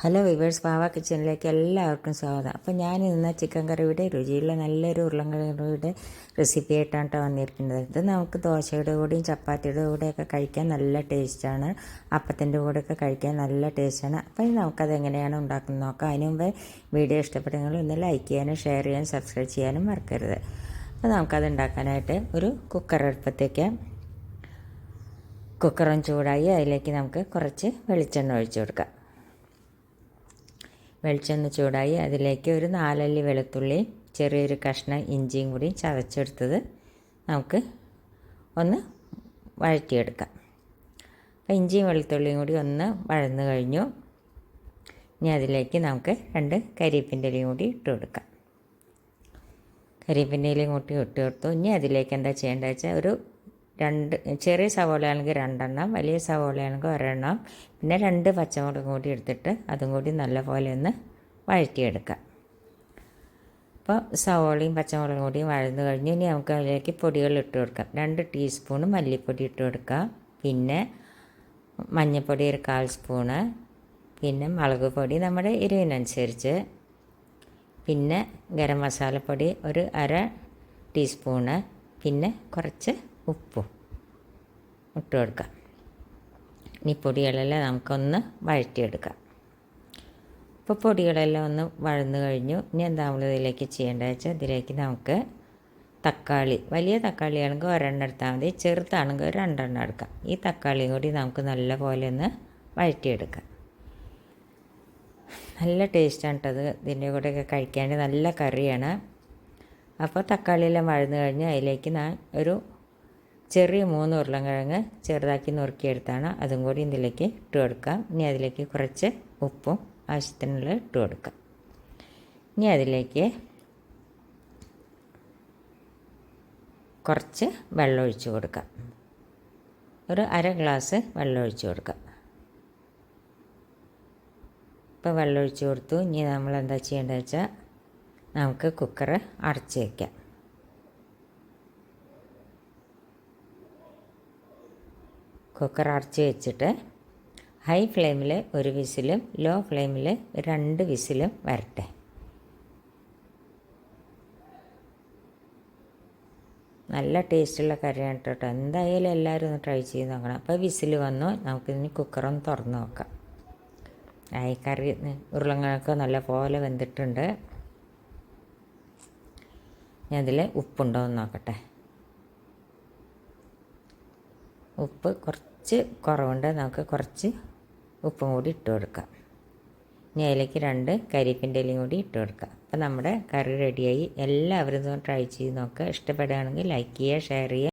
Hello viewers പാവ കിച്ചണിലേക്ക് എല്ലാവർക്കും സ്വാഗതം. അപ്പോൾ ഞാൻ ഇന്ന് ചിക്കൻ കറിയുടെ രുചിയുള്ള നല്ലൊരു ഉരുളങ്കറിയുടെ റെസിപ്പി ആയിട്ടാണ് കേട്ടോ വന്നിരിക്കുന്നത്. ഇത് നമുക്ക് ദോശയുടെ കൂടെയും ചപ്പാത്തിയുടെ കൂടെയൊക്കെ കഴിക്കാൻ നല്ല ടേസ്റ്റാണ് അപ്പത്തിന്റെ കൂടെയൊക്കെ കഴിക്കാൻ നല്ല ടേസ്റ്റാണ് അപ്പോൾ നമുക്കത് എങ്ങനെയാണ് ഉണ്ടാക്കുന്നത് നോക്കാം. അതിന് മുമ്പ് വീഡിയോ ഇഷ്ടപ്പെട്ടെങ്കിൽ ഒന്ന് ലൈക്ക് ചെയ്യാനും ഷെയർ ചെയ്യാനും സബ്സ്ക്രൈബ് ചെയ്യാനും മറക്കരുത്. അപ്പോൾ നമുക്കത് ഉണ്ടാക്കാനായിട്ട് ഒരു കുക്കർ അടുപ്പത്തേക്ക് കുക്കറും ചൂടായി അതിലേക്ക് നമുക്ക് കുറച്ച് വെളിച്ചെണ്ണ ഒഴിച്ചു കൊടുക്കാം. വെളിച്ചെണ്ണ ചൂടായി അതിലേക്ക് ഒരു നാലല്ലി വെളുത്തുള്ളി ചെറിയൊരു കഷ്ണം ഇഞ്ചിയും കൂടി ചതച്ചെടുത്തത് നമുക്ക് ഒന്ന് വഴറ്റിയെടുക്കാം. അപ്പം ഇഞ്ചിയും വെളുത്തുള്ളിയും കൂടി ഒന്ന് വഴന്നു കഴിഞ്ഞു. ഇനി അതിലേക്ക് നമുക്ക് രണ്ട് കരിയേപ്പിന്റെ ഇലയും കൂടി ഇട്ട് കൊടുക്കാം. കരിയേപ്പിന്റെ ഇലയും കൂട്ടി ഇട്ട് കൊടുത്തു. ഇനി അതിലേക്ക് എന്താ ചെയ്യേണ്ടത് വെച്ചാൽ ഒരു രണ്ട് ചെറിയ സവോളയാണെങ്കിൽ രണ്ടെണ്ണം വലിയ സവോളയാണെങ്കിൽ ഒരെണ്ണം. പിന്നെ രണ്ട് പച്ചമുളകും കൂടി എടുത്തിട്ട് അതും കൂടി നല്ലപോലെ ഒന്ന് വഴറ്റിയെടുക്കാം. അപ്പോൾ സവോളയും പച്ചമുളകും കൂടി വഴന്നു കഴിഞ്ഞ് ഇനി നമുക്ക് അതിലേക്ക് പൊടികൾ ഇട്ട് കൊടുക്കാം. രണ്ട് ടീസ്പൂൺ മല്ലിപ്പൊടി ഇട്ട് കൊടുക്കാം. പിന്നെ മഞ്ഞൾപ്പൊടി ഒരു കാൽ സ്പൂണ്. പിന്നെ മുളക് പൊടി നമ്മുടെ എരിവിനനുസരിച്ച്. പിന്നെ ഗരം മസാലപ്പൊടി ഒരു അര ടീസ്പൂണ്. പിന്നെ കുറച്ച് ഉപ്പും. ഇട്ട് കൊടുക്കാം. ഇനി പൊടികളെല്ലാം നമുക്കൊന്ന് വഴറ്റിയെടുക്കാം. ഇപ്പോൾ പൊടികളെല്ലാം ഒന്ന് വഴന്നു കഴിഞ്ഞു. ഇനി എന്താ നമ്മൾ ഇതിലേക്ക് ചെയ്യേണ്ടത് വെച്ചാൽ ഇതിലേക്ക് നമുക്ക് തക്കാളി വലിയ തക്കാളിയാണെങ്കിൽ ഒരെണ്ണം എടുത്താൽ മതി. ചെറുതാണെങ്കിൽ രണ്ടെണ്ണം എടുക്കാം. ഈ തക്കാളിയും കൂടി നമുക്ക് നല്ല പോലെ ഒന്ന് വഴറ്റിയെടുക്കാം. നല്ല ടേസ്റ്റാണ് കേട്ടത് ഇതിന്റെ കൂടെയൊക്കെ കഴിക്കാൻ നല്ല കറിയാണ്. അപ്പോൾ തക്കാളിയെല്ലാം വഴന്നു കഴിഞ്ഞ് അതിലേക്ക് ഞാൻ ഒരു ചെറിയ മൂന്ന് ഉരുളൻകിഴങ്ങ് ചെറുതാക്കി നുറുക്കിയെടുത്താണ് അതും കൂടി ഇതിലേക്ക് ഇട്ട് കൊടുക്കാം. ഇനി അതിലേക്ക് കുറച്ച് ഉപ്പും ആവശ്യത്തിനുള്ള ഇട്ട് കൊടുക്കാം. ഇനി അതിലേക്ക് കുറച്ച് വെള്ളം ഒഴിച്ച് കൊടുക്കാം. ഒരു അര ഗ്ലാസ് വെള്ളം ഒഴിച്ച് കൊടുക്കാം. ഇപ്പോൾ വെള്ളം ഒഴിച്ച് കൊടുത്തു. ഇനി നമ്മൾ എന്താ ചെയ്യേണ്ടതെന്ന് വെച്ചാൽ നമുക്ക് കുക്കർ അടച്ച് വയ്ക്കാം കുക്കർ അടച്ച് വെച്ചിട്ട് ഹൈ ഫ്ലെയിമിൽ ഒരു വിസിലും ലോ ഫ്ലെയിമിൽ രണ്ട് വിസിലും വരട്ടെ. നല്ല ടേസ്റ്റുള്ള കറിയാണ് കേട്ടോ. എന്തായാലും എല്ലാവരും ഒന്ന് ട്രൈ ചെയ്ത് നോക്കണം. അപ്പോൾ വിസിൽ വന്നു. നമുക്കിതിന് കുക്കറൊന്ന് തുറന്ന് നോക്കാം. ഈ കറി ഉരുളങ്ങളൊക്കെ നല്ല പോലെ വെന്തിട്ടുണ്ട്. ഞാൻ ഇതിൽ ഉപ്പുണ്ടോ എന്ന് നോക്കട്ടെ. ഉപ്പ് കുറച്ച് കുറവുണ്ട്. നമുക്ക് കുറച്ച് ഉപ്പും കൂടി ഇട്ട് കൊടുക്കാം. ഇനി അതിലേക്ക് രണ്ട് കരിപ്പിന്റെ ഇലയും കൂടി ഇട്ട് കൊടുക്കാം. അപ്പോൾ നമ്മുടെ കറി റെഡിയായി എല്ലാവരും ട്രൈ ചെയ്ത് നോക്കുക ഇഷ്ടപ്പെടുകയാണെങ്കിൽ ലൈക്ക് ചെയ്യുക ഷെയർ ചെയ്യുക.